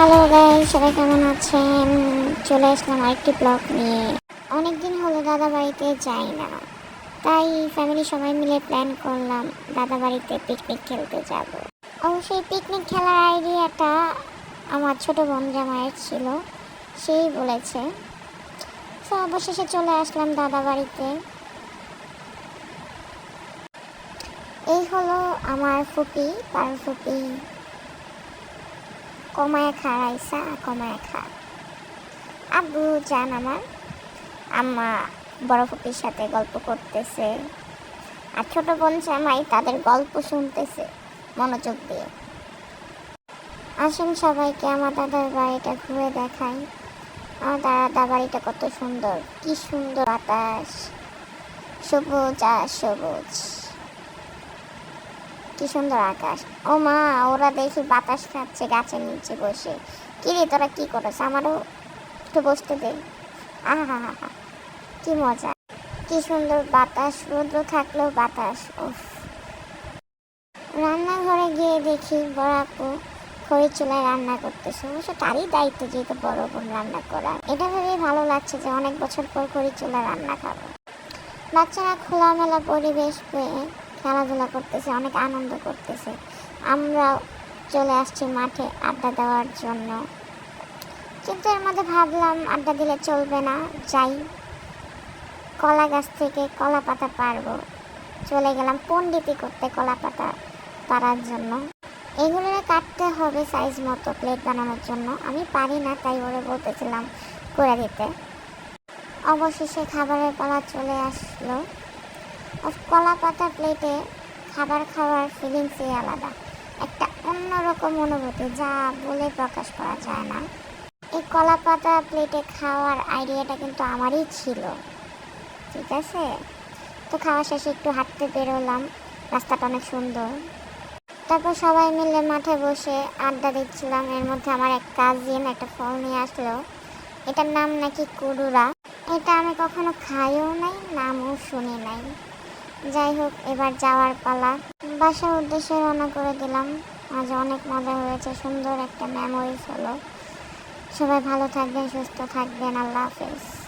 সবাই কেমন আছেন? চলে আসলাম আরেকটি ব্লগ নিয়ে। অনেকদিন হলো দাদা বাড়িতে যাই না। তাই ফ্যামিলি সবাই মিলে প্ল্যান করলাম দাদা বাড়িতে পিকনিক খেলতে যাব। অবশ্যই পিকনিক খেলার আইডিয়াটা আমার ছোট বোন জামাইয়ের ছিল। সেই বলেছে। তো অবশেষে চলে আসলাম দাদা বাড়িতে। এই হলো আমার ফুপি পার ফুপি। কমায় খা, রাইসা, কমায় খা। আব্বু যান আমার। আম্মা বড় ফুপির সাথে গল্প করতেছে। আর ছোট বোন জামাই তাদের গল্প শুনতেছে, মনোযোগ দিয়ে। আসেন সবাইকে আমার দাদার বাড়িটা ঘুরে দেখাই। আমার দাদা বাড়িটা কত সুন্দর, কি সুন্দর বাতাস। সবুজ আর সবুজ। কি সুন্দর আকাশ। ও মা, ওরা দেখি বাতাস খাচ্ছে গাছের নিচে বসে। কি রে, তোরা কি করেছ আমারও একটু বসতে দে। আহা হা হা কি মজা। কি সুন্দর বাতাস, রৌদ্র থাকলেও বাতাস, উফ। রান্নাঘরে গিয়ে দেখি বড় আপু খড়ির চুলায় রান্না করতেছে। অবশ্য তারই দায়িত্ব যেহেতু বড় বোন রান্না করা এটা ভেবেই ভালো লাগছে যে অনেক বছর পর খড়ি চুলায় রান্না খাব। বাচ্চারা খোলামেলা পরিবেশ পেয়ে খেলাধুলা করতেছে, অনেক আনন্দ করতেছে। আমরা চলে আসছি মাঠে আড্ডা দেওয়ার জন্য। কিন্তু এর মধ্যে ভাবলাম আড্ডা দিলে চলবে না, যাই। কলা গাছ থেকে কলা পাতা পারব। চলে গেলাম পণ্ডিতি করতে কলা পাতা পারার জন্য। এগুলো কাটতে হবে সাইজ মতো প্লেট বানানোর জন্য। আমি পারি না, তাই ওরে বলতেছিলাম করে দিতে অবশেষে খাবারের পালা চলে আসলো। কলা পাতা প্লেটে খাবার খাওয়ার ফিলিংসই আলাদা। একটা অন্যরকম অনুভূতি যা বলে প্রকাশ করা যায় না। এই কলা পাতা প্লেটে খাওয়ার আইডিয়াটা কিন্তু আমারই ছিল। ঠিক আছে? তো খাওয়া শেষে একটু হাঁটতে বেরোলাম। রাস্তাটা অনেক সুন্দর। তারপর সবাই মিলে মাঠে বসে আড্ডা দিচ্ছিলাম। এর মধ্যে আমার এক কাজিন একটা ফল নিয়ে আসলো। এটার নাম নাকি কুড়ুরা এটা আমি কখনো খাইও নাই, নামও শুনি নাই। যাই হোক, এবার যাওয়ার পালা। বাসার উদ্দেশ্যে রওনা করে দিলাম। আজ অনেক মজা হয়েছে, সুন্দর একটা মেমোরিজ হলো। সবাই ভালো থাকবেন, সুস্থ থাকবেন, আল্লাহ হাফেজ।